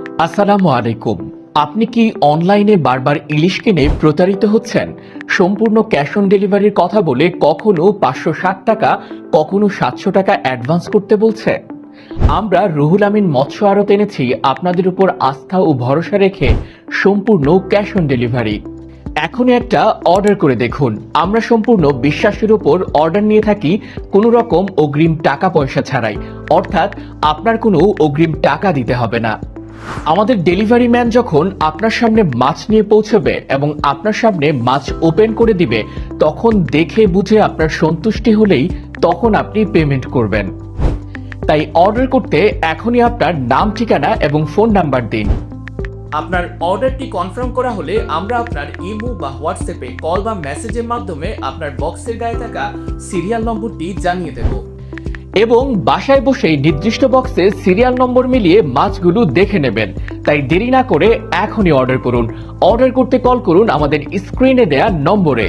আসসালামু আলাইকুম। আপনি কি অনলাইনে বারবার ইলিশ কিনে প্রতারিত হচ্ছেন? সম্পূর্ণ ক্যাশ অন ডেলিভারির কথা বলে কখনো পাঁচশো ষাট টাকা, কখনো সাতশো টাকা অ্যাডভান্স করতে বলছে? আমরা রুহুল আমিন মৎস্য আড়ত এনেছি আপনাদের উপর আস্থা ও ভরসা রেখে সম্পূর্ণ ক্যাশ অন ডেলিভারি। এখনই একটা অর্ডার করে দেখুন। আমরা সম্পূর্ণ বিশ্বাসের উপর অর্ডার নিয়ে থাকি কোনো রকম অগ্রিম টাকা পয়সা ছাড়াই। অর্থাৎ আপনার কোনো অগ্রিম টাকা দিতে হবে না। আমাদের ডেলিভারি ম্যান যখন আপনার সামনে মাছ নিয়ে পৌঁছবে এবং আপনার সামনে মাছ ওপেন করে দিবে, তখন দেখে বুঝে আপনার সন্তুষ্টি হলেই তখন আপনি পেমেন্ট করবেন। তাই অর্ডার করতে এখনই আপনার নাম, ঠিকানা এবং ফোন নাম্বার দিন। আপনার অর্ডারটি কনফার্ম করা হলে আমরা আপনার ইমো বা হোয়াটসঅ্যাপে কল বা মেসেজের মাধ্যমে আপনার বক্সের গায়ে থাকা সিরিয়াল নম্বরটি জানিয়ে দেব। এবং বাসায় বসেই নির্দিষ্ট বক্সে সিরিয়াল নম্বর মিলিয়ে মাছগুলো দেখে নেবেন। তাই দেরি না করে এখনই অর্ডার করুন। অর্ডার করতে কল করুন আমাদের স্ক্রিনে দেয়া নম্বরে।